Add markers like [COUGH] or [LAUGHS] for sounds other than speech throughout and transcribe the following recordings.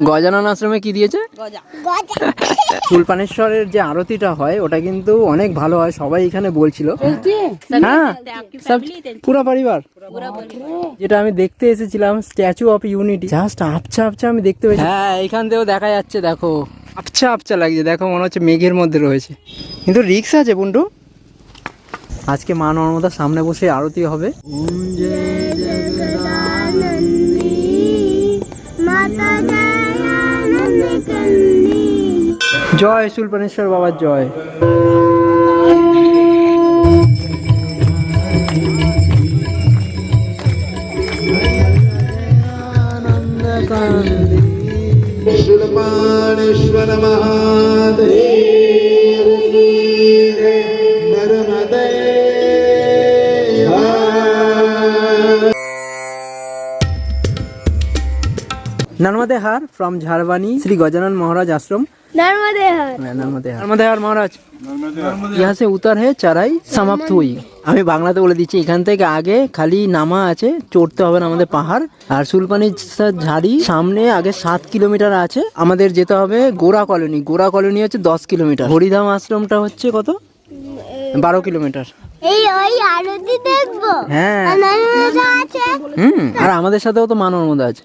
গজানন আশ্রমে কি দিয়েছে? গজা। [LAUGHS] ফুলপানেশ্বরের যে আরতিটা হয় ওটা কিন্তু অনেক ভালো হয় সবাই এখানে বলছিল। হ্যাঁ। সব পুরো পরিবার। যেটা আমি দেখতে এসেছিলাম স্ট্যাচু অফ ইউনিটি জাস্ট আবছা আবছা আমি দেখতে পেয়েছি। হ্যাঁ এখান থেকেও দেখা যাচ্ছে দেখো। আবছা আবছা লাগছে দেখো মনে হচ্ছে মেঘের মধ্যে রয়েছে। কিন্তু রিক্স আছে বুন্টু আজকে মা নর্মদার সামনে বসে আরতি হবে। জয় সুলপানেশ্বর বাবার জয়। সুলপানেশ্বর নর্মদে নর্মদে হার ফ্রম ঝাড়বানি শ্রী গজানন মহারাজ আশ্রম। ইহা সে উতার হে চারাই সমাপ্ত হই আমি বাংলাতে বলে দিচ্ছি এখান থেকে আগে খালি নামা আছে চড়তে হবে না আমাদের পাহাড়। আর সুলপানি ঝাড়ি সামনে আগে সাত কিলোমিটার আছে। আমাদের যেতে হবে গোরা কলোনি। গোরা কলোনি হচ্ছে দশ কিলোমিটার। হরিধাম আশ্রমটা হচ্ছে কত? বারো কিলোমিটার। হ্যাঁ। হুম আর আমাদের সাথেও তো মানর মধ্যে আছে।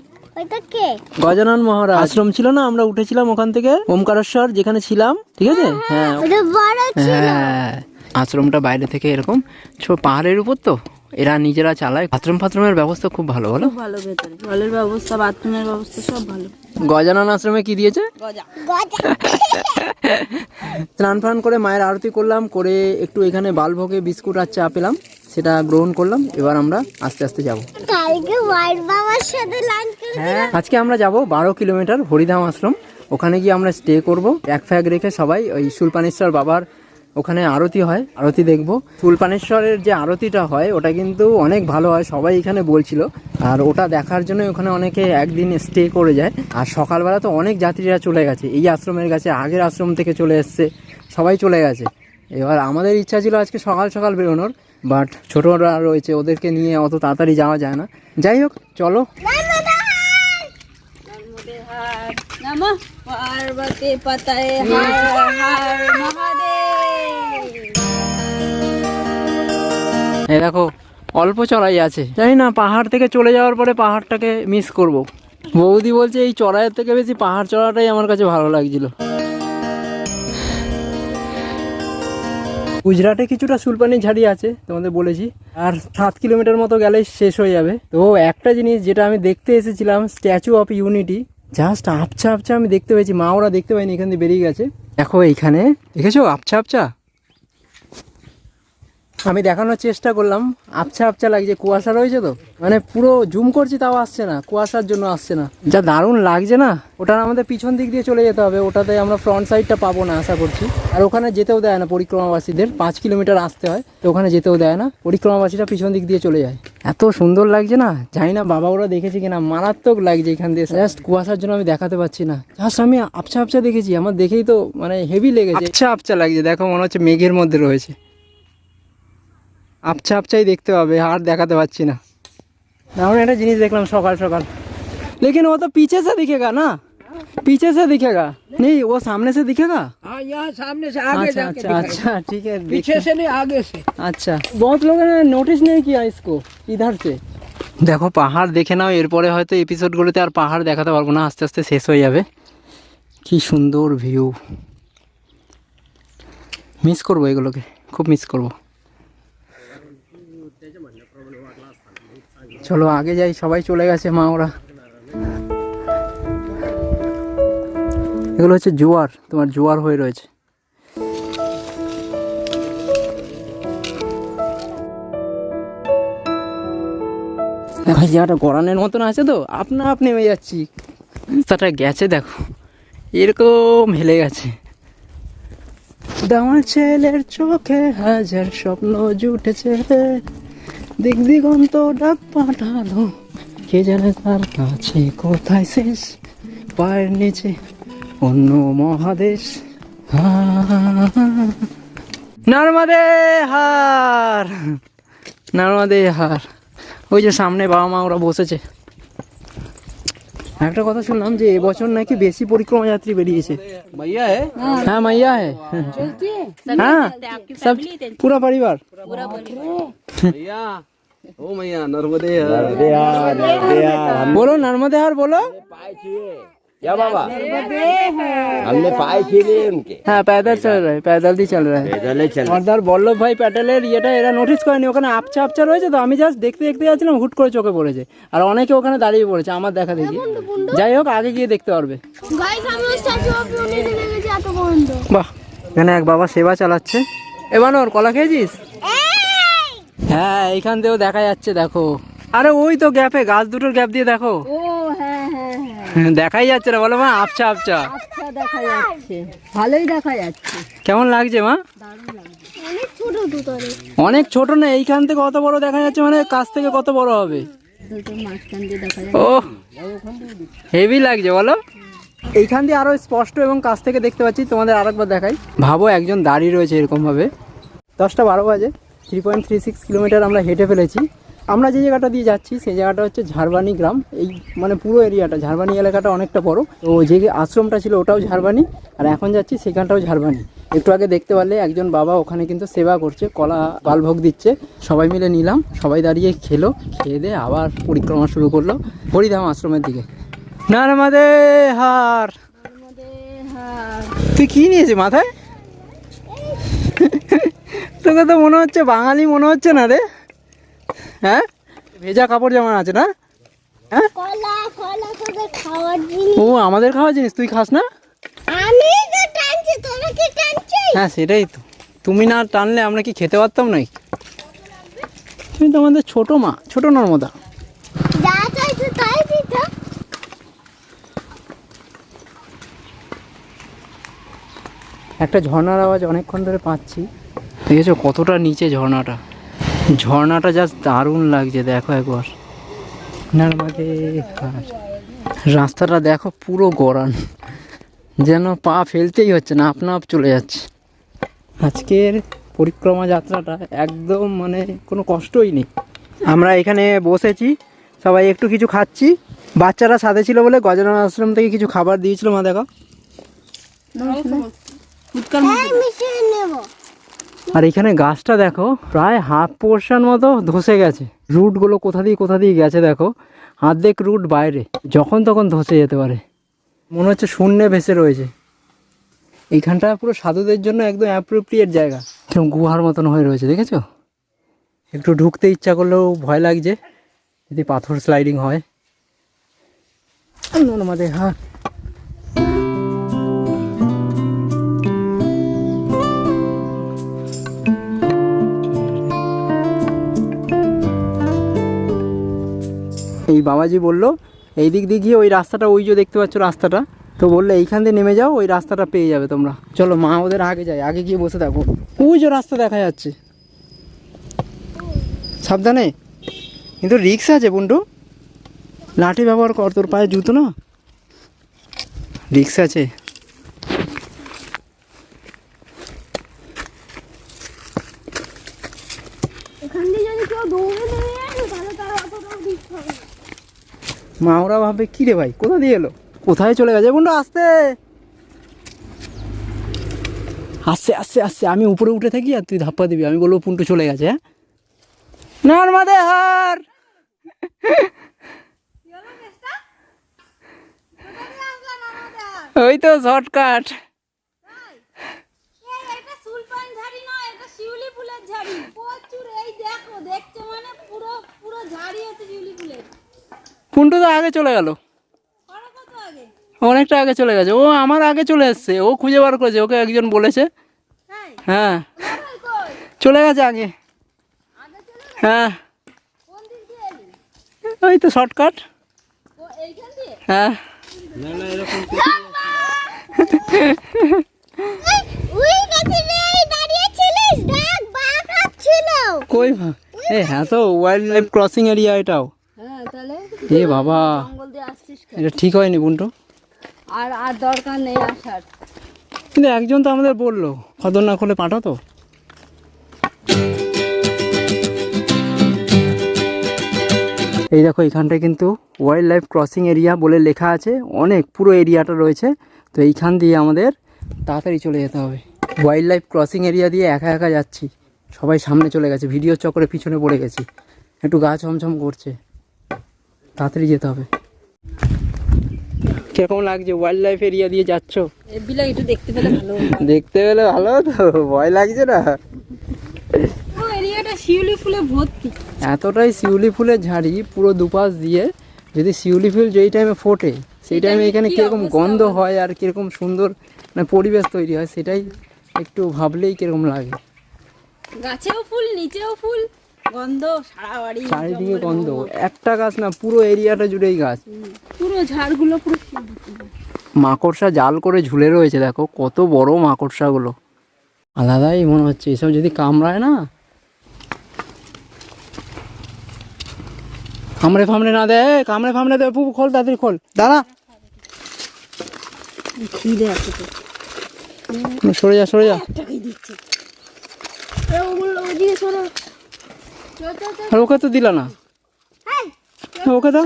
গজানন মহারাজ। আশ্রম ছিল না? আমরা উঠেছিলাম ওখান থেকে ওমকারেশ্বর যেখানে ছিলাম ঠিক আছে? হ্যাঁ বড় ছিল। হ্যাঁ। আশ্রমটা বাইরে থেকে এরকম ছোট পাহাড়ের উপর তো? এরা নিজেরা চালায়। বাথরুম ফাথরুমের ব্যবস্থা খুব ভালো বলো। ভালো ভেতরে। জলের ব্যবস্থা বাথরুমের ব্যবস্থা সব ভালো। গজানন আশ্রমে কি দিয়েছে? গজা। গজা। [LAUGHS] স্নান ফান করে মায়ের আরতি করলাম করে একটু এখানে বালভোগে বিস্কুট আর চা পেলাম। সেটা গ্রহণ করলাম এবার আমরা আস্তে আস্তে যাব। কালকে হোয়াইট বাবার সাথে লাঞ্চ করে হ্যাঁ আজকে আমরা যাব বারো কিলোমিটার হরিধাম আশ্রম। ওখানে গিয়ে আমরা স্টে করব। এক ফ্যাগ রেখে সবাই ওই সুলপানেশ্বর বাবার ওখানে আরতি হয় আরতি দেখব। সুলপানেশ্বরের যে আরতিটা হয় ওটা কিন্তু অনেক ভালো হয় সবাই এখানে বলছিল। আর ওটা দেখার জন্য ওখানে অনেকে একদিন স্টে করে যায়। আর সকালবেলা তো অনেক যাত্রীরা চলে গেছে। এই আশ্রমের কাছে আগের আশ্রম থেকে চলে এসছে সবাই চলে গেছে। এবার আমাদের ইচ্ছা ছিল আজকে সকাল সকাল বেরোনোর। বাট ছোটরা রয়েছে, ওদেরকে নিয়ে অত তাড়াতাড়ি যাওয়া যায় না। যাই হোক, চলো। দেখো, অল্প চড়াই আছে। জানি না, পাহাড় থেকে চলে যাওয়ার পরে পাহাড়টাকে মিস করব। বৌদি বলছে, এই চড়াইয়ের থেকে বেশি পাহাড় চড়াটাই আমার কাছে ভালো লাগছিল। গুজরাটে কিছুটা সুলপানি ঝাড়ি আছে, তোমাদের বলেছি। আর সাত কিলোমিটার মতো গেলে শেষ হয়ে যাবে। তো একটা জিনিস যেটা আমি দেখতে এসেছিলাম স্ট্যাচু অফ ইউনিটি জাস্ট আবছা আবছা আমি দেখতে পেয়েছি, মা ওরা দেখতে পাইনি এখান দিয়ে বেরিয়ে গেছে। দেখো এইখানে দেখেছ? আবছা আবছা আমি দেখানোর চেষ্টা করলাম। আবছা আবছা লাগছে, কুয়াশা রয়েছে তো? মানে পুরো জুম করছি, তাও আসছে না, কুয়াশার জন্য আসছে না। যা দারুণ লাগছে না? ওটা আমাদের পিছন দিক দিয়ে চলে যেতে হবে, ওটাতে আমরা ফ্রন্ট সাইডটা পাবো না, আশা করছি। আর ওখানে যেতেও দেয় না পরিক্রমাবাসীদের, পাঁচ কিলোমিটার আসতে হয়, তো ওখানে যেতেও দেয় না। পরিক্রমাবাসীরা পিছন দিক দিয়ে চলে যায়। এত সুন্দর লাগছে না? জানি না বাবা ওরা দেখেছি কিনা, মারাত্মক লাগছে এখান দিয়ে। জাস্ট কুয়াশার জন্য আমি দেখাতে পাচ্ছি না। জাস্ট আমি আবছা আবছা দেখেছি, আমার দেখেই তো মানে হেভি লেগেছে। আবছা আবছা লাগছে, দেখো মনে হচ্ছে মেঘের মধ্যে রয়েছে। আবছা আবছাই দেখতে হবে আর দেখাতে পাচ্ছি না দারুণ একটা জিনিস দেখলাম সকাল সকাল लेकिन वो तो पीछे से दिखेगा ना पीछे से दिखेगा नहीं वो सामने से दिखेगा हाँ यहाँ सामने से आगे अच्छा जाके अच्छा दिखाई। अच्छा ठीक है पीछे से नहीं आगे से अच्छा बहुत लोगों ने नोटिस नहीं किया इसको इधर से দেখো পাহাড় দেখে নাও এরপরে হয়তো এপিসোডগুলোতে আর পাহাড় দেখাতে পারবো না আস্তে আস্তে শেষ হয়ে যাবে কি সুন্দর ভিউ মিস করবো এগুলোকে খুব মিস করবো চলো, আগে যাই, সবাই চলে গেছে মা, ওরা। এগুলো হচ্ছে জোয়ার, তোমার জোয়ার হয়ে রয়েছে। দেখো জায়গাটা গড়ানের মতন আছে তো, আপনা আপনি নেমে যাচ্ছি। রাস্তাটা গেছে, দেখো। এরকম হেলে গেছে। দামার ছেলের চোখে হাজার স্বপ্ন জুটেছে। দিক দিগন্ত ডাক পাঠালো। কে জানে তার কাছে কোথায় শেষ? পায়ের নিচে অন্য মহাদেশ। নর্মদে হার নর্মদে হার। ওই যে সামনে বাবা মা ওরা বসেছে। একটা কথা শুনলাম যে এবছর নাকি বেশি পরিক্রমা যাত্রী বেরিয়েছে। হ্যাঁ মাইয়া হ্যাঁ সব পুরো পরিবার। ও মাইয়া নর্মদে বলো নর্মদে হার বলো। क्या बाबा हमने पाए ছিলে उनके হ্যাঁ पैदल चल रहे पैदल ही चल रहे पैदल चल সর্দার বল্লভ ভাই প্যাটেলের ইয়েটা এরা নোটিস করেনি ওখানে আপচা আপচা রয়েছে তো আমি জাস্ট দেখতে দেখতে যাচ্ছিলাম হুট করে চোখে পড়েছে আর অনেকে ওখানে দাঁড়িয়ে পড়েছে আমার দেখা দেখি যাই হোক আগে গিয়ে দেখতে পারবে গাইস আমি স্ট্যাচু অফ ইউনিটি দেখেছি এত পর্যন্ত বাহ এখানে এক বাবা সেবা চালাচ্ছে এ বানর কলা খেয়েছিস হ্যাঁ এইখান থেকেও দেখা যাচ্ছে দেখো আরে ওই তো গ্যাপে গাছ দুটোর গ্যাপ দিয়ে দেখো ও হ্যাঁ হ্যাঁ হ্যাঁ দেখাই যাচ্ছে না বলো মা আপচা আপচা আচ্ছা দেখা যাচ্ছে। ভালোই দেখা যাচ্ছে। কেমন লাগছে মা? অনেক ছোট অনেক ছোট না এইখান থেকে কত বড় দেখা যাচ্ছে মানে কাছ থেকে কত বড় হবে? দুটো মাঝখান দিয়ে দেখা যাচ্ছে। ও হেভি লাগছে বলো। এইখান দিয়ে আরও স্পষ্ট এবং কাছ থেকে দেখতে পাচ্ছি তোমাদের আরেকবার দেখাই। ভাবো একজন দাঁড়িয়ে রয়েছে এরকম ভাবে দশটা বারো বাজে three point three six kilometre আমরা হেঁটে ফেলেছি। আমরা যে জায়গাটা দিয়ে যাচ্ছি সেই জায়গাটা হচ্ছে ঝাড়বানি গ্রাম। এই মানে পুরো এরিয়াটা ঝাড়বানি এলাকাটা অনেকটা বড়। তো যে আশ্রমটা ছিল ওটাও ঝাড়বানি আর এখন যাচ্ছি সেখানটাও ঝাড়বানি একটু আগে দেখতে পারলে একজন বাবা ওখানে কিন্তু সেবা করছে, কলা, বালভোগ দিচ্ছে। সবাই মিলে নিলাম, সবাই দাঁড়িয়ে খেলো, খেয়ে দিয়ে আবার পরিক্রমা শুরু করল হরিধাম আশ্রমের দিকে। নারমাদে হার। তুই কি নিয়েছিস মাথায়? তোকে তো মনে হচ্ছে, বাঙালি মনে হচ্ছে না রে। হ্যাঁ? ভেজা কাপড় জামা আছে না? হ্যাঁ? ও আমাদের খাওয়া জিনিস তুই খাস না? হ্যাঁ সেটাই তো। তুমি না টানলে আমরা কি খেতে পারতাম নাকি? তুমি তো আমাদের ছোটো মা ছোটো নর্মদা। একটা ঝর্নার আওয়াজ অনেকক্ষণ ধরে পাচ্ছি। দেখেছ কতটা নিচে ঝর্ণাটা? ঝর্ণাটা জাস্ট দারুণ লাগছে, দেখো একবার। নর্মদে রাস্তাটা দেখো পুরো গড়ান। যেন পা ফেলতেই হচ্ছে না, আপনা আপ চলে যাচ্ছে। আজকের পরিক্রমা যাত্রাটা একদম মানে কোনো কষ্টই নেই। আমরা এখানে বসেছি, সবাই একটু কিছু খাচ্ছি। বাচ্চারা সাথে ছিল বলে গজানন আশ্রম থেকে কিছু খাবার দিয়েছিল, মা দেখো। হ্যাঁ আর এখানে গাছটা দেখো, প্রায় হাফ পোর্শন মতো ধসে গেছে। রুটগুলো কোথা দিয়ে কোথা দিয়ে গেছে দেখো, অর্ধেক রুট বাইরে, যখন তখন ধসে যেতে পারে। মনে হচ্ছে শূন্যে ভেসে রয়েছে। এইখানটা পুরো সাধুদের জন্য একদম অ্যাপ্রোপ্রিয়েট জায়গা। কেমন গুহার মতন হয়ে রয়েছে, দেখেছ? একটু ঢুকতে ইচ্ছা করলেও ভয় লাগছে, যদি পাথর স্লাইডিং হয়। আমাদের হ্যাঁ এই বাবাজি বলল, এই দিক দিয়ে গিয়ে ওই রাস্তাটা, ওই যে দেখতে পাচ্ছ রাস্তাটা, তো বললে, এইখান দিয়ে নেমে যাও, ওই রাস্তাটা পেয়ে যাবে তোমরা। চলো, মা ওদের আগে যায়, আগে গিয়ে বসে থাকো। ওই যে রাস্তা দেখা যাচ্ছে। সাবধানে। কিন্তু রিক্স আছে বন্টু লাঠি ব্যবহার কর, তোর পায়ে জুতো না? রিক্স আছে এখান দিয়ে যদি কেউ দৌড়ে নেমে যায় না, তাহলে তার অতটাও দিতে হবে না। মা ওরা ভাবে কি রে ভাই কোথা দিয়ে এলো? কোথায় চলে গেছে বন্ধু আসতে। আসছে আসছে আসছে আমি উপরে উঠে থাকি আর তুই ধাপ্পা দিবি। আমি বলব পুন্টু চলে গেছে হ্যাঁ? নর্মাদে হার। ওই তো শর্টকাট। এটা সুলপান ঝাড়ি নয় এটা শিউলি ফুলের ঝাড়ি প্রচুর এই দেখো দেখতে মানে পুরো পুরো ঝাড়ি আছে শিউলি ফুলের। পুন্টু তো আগে চলে গেল। করো কত আগে অনেকটা আগে চলে গেছে। ও আমার আগে চলে এসছে। ও খুঁজে বার করেছে। ওকে একজন বলেছে। হ্যাঁ। চলে গেছে আগে। আগে হ্যাঁ। ওই তো শর্টকাট। ও এইখান দিয়ে? হ্যাঁ। কই এ হ্যাঁ তো ওয়াইল্ড লাইফ ক্রসিং এরিয়া এটাও। তাহলে এ বাবা জঙ্গল দিয়ে আসছিস কেন? এটা ঠিক হয়নি বুন্টু। আর আর দরকার নেই আসার। কিন্তু একজন তো আমাদের বলল খতরনাক হলে পাঠাতো। এই দেখো এখানটায় কিন্তু ওয়াইল্ড লাইফ ক্রসিং এরিয়া বলে লেখা আছে। অনেক পুরো এরিয়াটা রয়েছে। তো এইখান দিয়ে আমাদের তাড়াতাড়ি চলে যেতে হবে। ওয়াইল্ড লাইফ ক্রসিং এরিয়া দিয়ে একা একা যাচ্ছি। সবাই সামনে চলে গেছে। ভিডিও চক্করে পিছনে পড়ে গেছি। একটু গা ছমছম করছে। তাড়াতাড়ি যেতে হবে। কীরকম লাগছে? ওয়াইল্ড লাইফ এরিয়া দিয়ে যাচ্ছ? বিলাই একটু দেখতে পেলে ভালো দেখতে পেলে ভালো তো ভয় লাগছে না? ও এরিয়াটা শিউলি ফুলে ভর্তি। এতটাই শিউলি ফুলের ঝাড়ি পুরো দুপাশ দিয়ে। যদি শিউলি ফুল যেই টাইমে ফোটে সেই টাইমে এখানে কীরকম গন্ধ হয় আর কীরকম সুন্দর মানে পরিবেশ তৈরি হয় সেটাই একটু ভাবলেই কীরকম লাগে। গাছেও ফুল নিচেও ফুল। গন্ধ সারা বাড়ি চারিদিকে গন্ধ। একটা গাছ না পুরো এরিয়াটা জুড়েই গাছ। পুরো ঝাড়গুলো পুরো মাকড়সা জাল করে ঝুলে রয়েছে দেখো কত বড় মাকড়সাগুলো। আলাদাই মনে হচ্ছে এসব যদি কামড়ায় না। কামড়ে ফামড়ে না দে কামড়ে ফামড়ে দে পুকু খোল তাড়াতাড়ি খোল। দাঁড়া। সরে যা সরে যা। দিচ্ছে। ওকে তো দিলা না। হ্যাঁ, ওকে দাও।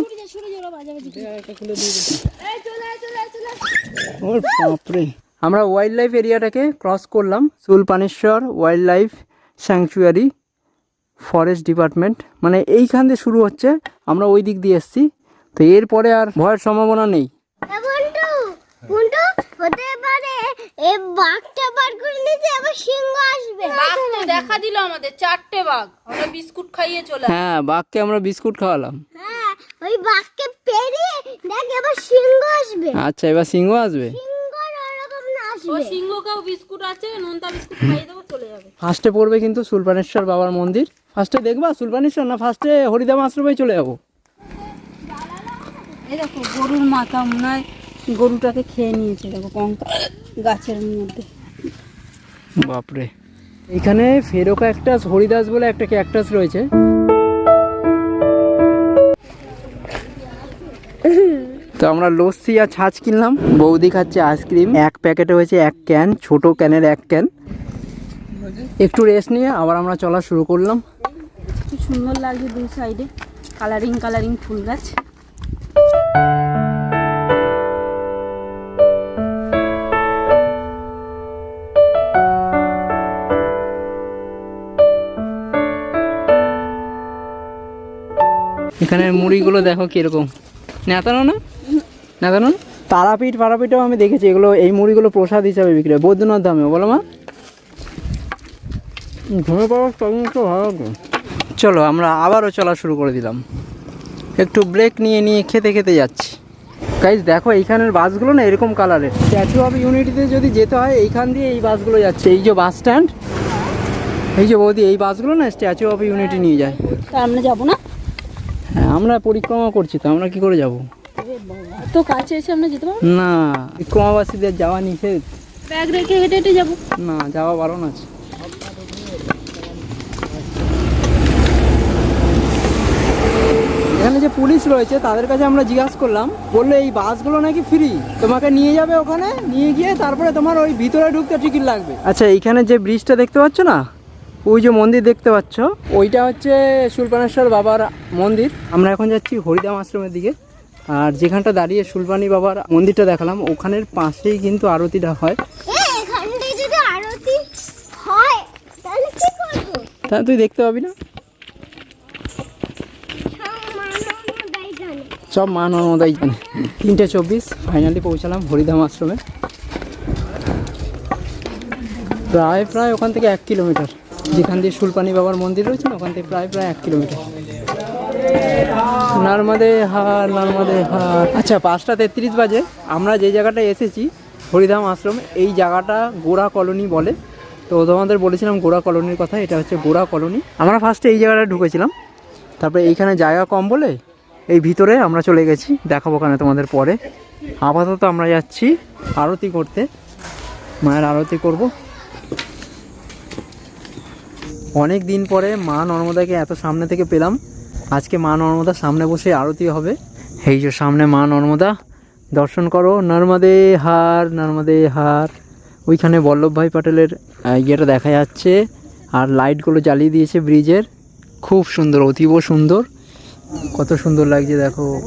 ওর বাপরে। আমরা ওয়াইল্ড লাইফ এরিয়াটাকে ক্রস করলাম। Shulpaneshwar wildlife sanctuary forest department মানে এইখান দিয়ে শুরু হচ্ছে। আমরা ওই দিক দিয়ে এসছি। তো এরপরে আর ভয়ের সম্ভাবনা নেই। হতে পারে এই বাঘটা বার করে নিতে আবার সিংহ আসবে। বাঘ তো দেখা দিল আমাদের চারটে বাঘ। আমরা বিস্কুট খাইয়ে চলে হ্যাঁ বাঘকে আমরা বিস্কুট খাওয়ালাম। হ্যাঁ ওই বাঘকে পেরিয়ে দেখ এবার সিংহ আসবে। আচ্ছা এবার সিংহ আসবে? না ও আসবে। সিংহকেও বিস্কুট আছে নোনতা বিস্কুট খাইয়ে চলে যাবে। ফার্স্টে পড়বে কিন্তু সুলপানেশ্বর বাবার মন্দির। ফার্স্টে দেখবা সুলপানেশ্বর না ফার্স্টে হরিদাম আশ্রমে চলে যাব। এই দেখো গরুর মাথা মনে হয় গরুটাকে খেয়ে নিয়েছে দেখো কঙ্কা গাছের মধ্যে। বাপরে। এখানে ফেরো ক্যাকটাস হরিদাস বলে একটা ক্যাকটাস রয়েছে। তো আমরা লস্যি আর ছাঁচ কিনলাম। বৌদি খাচ্ছে আইসক্রিম। এক প্যাকেটে হয়েছে এক ক্যান ছোট ক্যানের এক ক্যান একটু রেস্ট নিয়ে আবার আমরা চলা শুরু করলাম। খুব সুন্দর লাগছে দুই সাইডে কালারিং কালারিং ফুল গাছ। এখানে মুড়িগুলো দেখো কীরকম। নেতানো না? নেতানো না? তারাপীঠ ফারাপীঠও আমি দেখেছি এগুলো এই মুড়িগুলো প্রসাদ হিসাবে বিক্রি হয় বৈদ্যনাথ দামে বলো মা। ঘুমে পাওয়ার তখন ভালো চলো আমরা আবারও চলা শুরু করে দিলাম। একটু ব্রেক নিয়ে নিয়ে খেতে খেতে যাচ্ছি। গাইজ দেখো এইখানের বাসগুলো না এরকম কালারের স্ট্যাচু অফ ইউনিটিতে যদি যেতে হয় এইখান দিয়ে এই বাসগুলো যাচ্ছে। এই যে বাস স্ট্যান্ড এই যে বৌদি এই বাসগুলো না স্ট্যাচু অফ ইউনিটি নিয়ে যায়। তা আমরা যাব না? হ্যাঁ আমরা পরিক্রমা করছি তো আমরা কি করে যাব? তো কাছে এসে আমরা যেতে পারব? না পরিক্রমাবাসীদের যাওয়া নিষেধ। ব্যাগ রেখে হেঁটে হেঁটে যাব। না যাওয়া বারণ আছে। এখানে যে পুলিশ রয়েছে তাদের কাছে আমরা জিজ্ঞাসা করলাম বলল এই বাসগুলো নাকি ফ্রি তোমাকে নিয়ে যাবে ওখানে? নিয়ে গিয়ে তারপরে তোমার ওই ভিতরে ঢুকতে টিকিট লাগবে। আচ্ছা এইখানে যে ব্রিজটা দেখতে পাচ্ছ না? ওই যে মন্দির দেখতে পাচ্ছ? ওইটা হচ্ছে সুলপানেশ্বর বাবার মন্দির। আমরা এখন যাচ্ছি হরিদাম আশ্রমের দিকে। আর যেখানটা দাঁড়িয়ে সুলপানি বাবার মন্দিরটা দেখালাম ওখানের পাশেই কিন্তু আরতিটা হয়। হয় তাহলে তা তুই দেখতে পাবি না? সব মা নর্মদাই জানে। তিনটে চব্বিশ ফাইনালি পৌঁছালাম হরিধাম আশ্রমে। প্রায় প্রায় ওখান থেকে এক কিলোমিটার। যেখান দিয়ে সুলপানি বাবার মন্দির রয়েছে না, ওখান থেকে প্রায় প্রায় এক কিলোমিটার। নর্মদে হার নর্মদে হার আচ্ছা পাঁচটা তেত্রিশ বাজে, আমরা যে জায়গাটায় এসেছি, হরিধাম আশ্রম, এই জায়গাটা গোড়া কলোনি বলে। তো তোমাদের বলেছিলাম গোড়া কলোনির কথা, এটা হচ্ছে গোড়া কলোনি। আমরা ফার্স্টে এই জায়গাটা ঢুকেছিলাম, তারপরে এইখানে জায়গা কম বলে, এই ভিতরে আমরা চলে গেছি, দেখাবো ওখানে তোমাদের পরে। আপাতত আমরা যাচ্ছি আরতি করতে, মায়ের আরতি করব। অনেক দিন পরে মা নর্মদাকে এত সামনে থেকে পেলাম। আজকে মা নর্মদা সামনে বসে আরতি হবে। এই যে সামনে মা নর্মদা, দর্শন করো, নর্মদে হার নর্মদে হার। ওইখানে বল্লভভাই পাটেলের ইয়েটা দেখা যাচ্ছে। আর লাইটগুলো জ্বালিয়ে দিয়েছে ব্রিজের। খুব সুন্দর, অতীব সুন্দর। কত সুন্দর লাগছে, দেখো।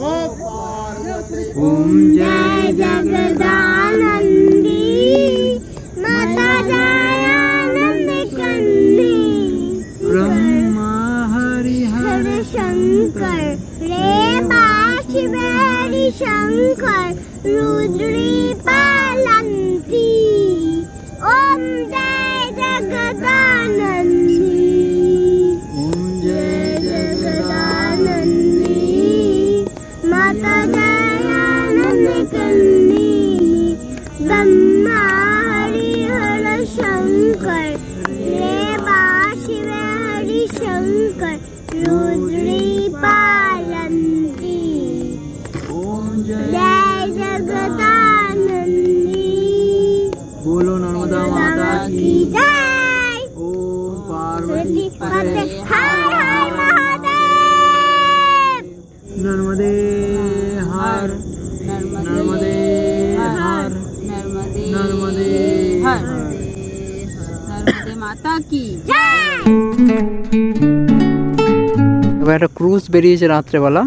বেরিয়েছে রাত্রেবেলা।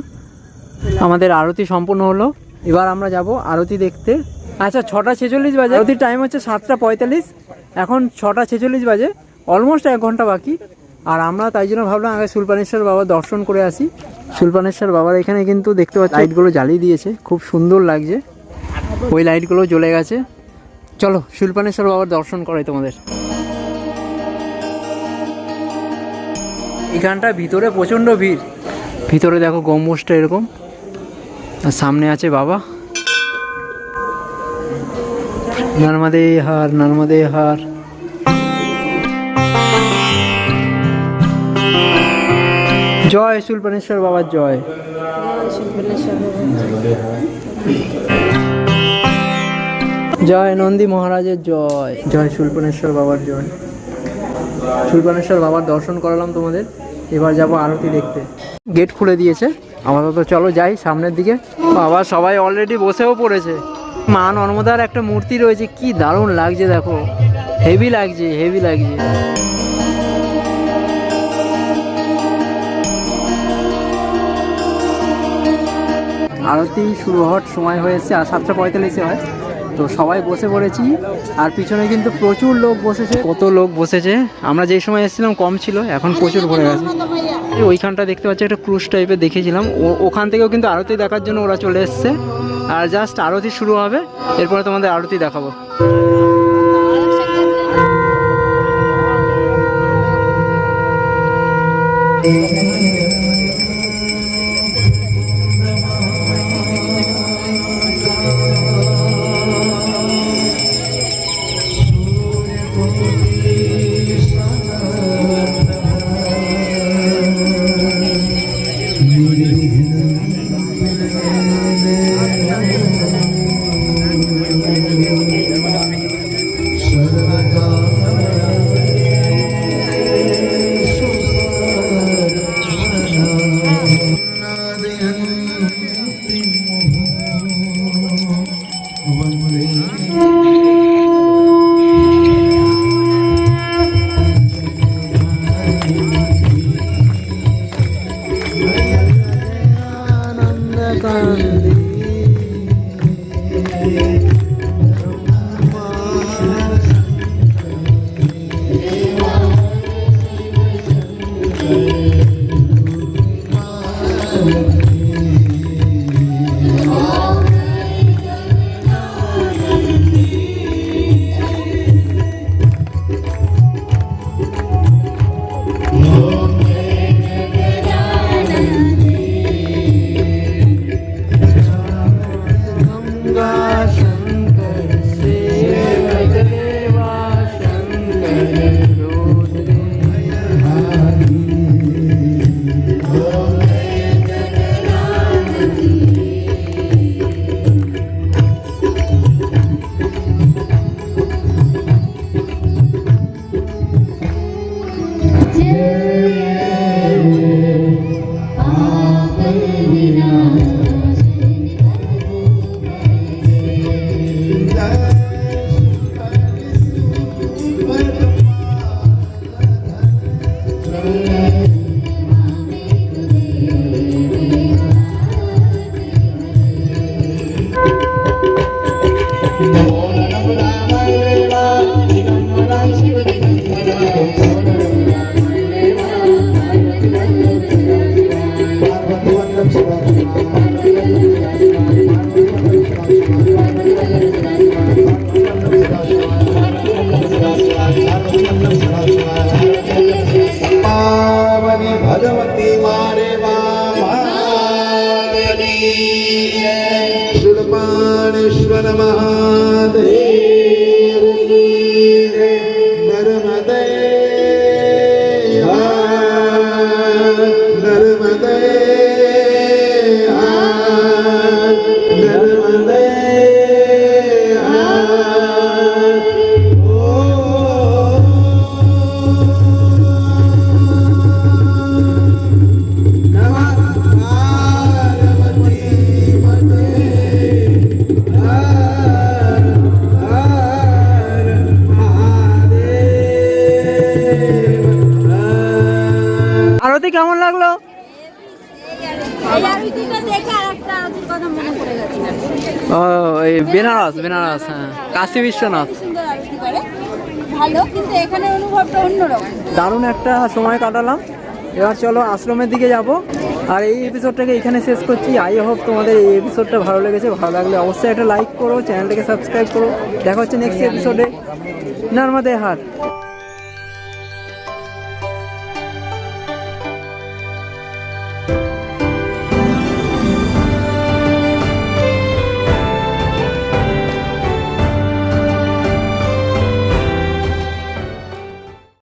আমাদের আরতি সম্পূর্ণ হলো। এবার আমরা যাব আরতি দেখতে। আচ্ছা ছটা ছেচল্লিশ বাজে। আরতির টাইম হচ্ছে সাতটা পঁয়তাল্লিশ। এখন ছটা ছেচল্লিশ বাজে। অলমোস্ট এক ঘণ্টা বাকি। আর আমরা তাই জন্য ভাবলাম আগে সুলপানেশ্বর বাবার দর্শন করে আসি। সুলপানেশ্বর বাবার এখানে কিন্তু দেখতে পাচ্ছি লাইটগুলো জ্বালিয়ে দিয়েছে। খুব সুন্দর লাগছে। ওই লাইটগুলো জ্বলে গেছে। চলো, সুলপানেশ্বর বাবার দর্শন করাই তোমাদের। এখানটা ভিতরে প্রচণ্ড ভিড়। ভিতরে দেখো গম্বুজটা এরকম। আর সামনে আছে বাবা। নর্মদে হার নর্মদে হার। জয় সুলপানেশ্বর বাবার জয়। জয় নন্দী মহারাজের জয়। জয় সুলপানেশ্বর বাবার জয়। সুলপানেশ্বর বাবার দর্শন করালাম তোমাদের। এবার যাব আরতি দেখতে। গেট খুলে দিয়েছে। আমাদের চলো যাই সামনের দিকে। বাবা, সবাই অলরেডি বসেও পড়েছে। মা নর্মদার একটা মূর্তি রয়েছে, কি দারুণ লাগছে দেখো। হেভি লাগছে হেভি লাগছে। আরতি শুরু হওয়ার সময় হয়েছে, আর সাতটা পঁয়তাল্লিশে হয়। তো সবাই বসে পড়েছি আর পিছনে কিন্তু প্রচুর লোক বসেছে। কত লোক বসেছে? আমরা যেই সময় এসেছিলাম কম ছিল এখন প্রচুর ভরে গেছে। ওইখানটা দেখতে পাচ্ছি একটা ক্রুজ টাইপের দেখেছিলাম। ওখান থেকেও কিন্তু আরতি দেখার জন্য ওরা চলে এসছে। আর জাস্ট আরতি শুরু হবে এরপরে তোমাদের আরতি দেখাবো। Krishna Namah ও, এই বেনারস বেনারস হ্যাঁ। কাশী বিশ্বনাথ। দারুণ একটা সময় কাটালাম। এবার চলো আশ্রমের দিকে যাব। আর এই এপিসোডটাকে এখানে শেষ করছি। আই হোপ তোমাদের এই এপিসোডটা ভালো লেগেছে। ভালো লাগলে অবশ্যই একটা লাইক করো চ্যানেলটাকে সাবস্ক্রাইব করো। দেখা হচ্ছে নেক্সট এপিসোডে নর্মদে হাট।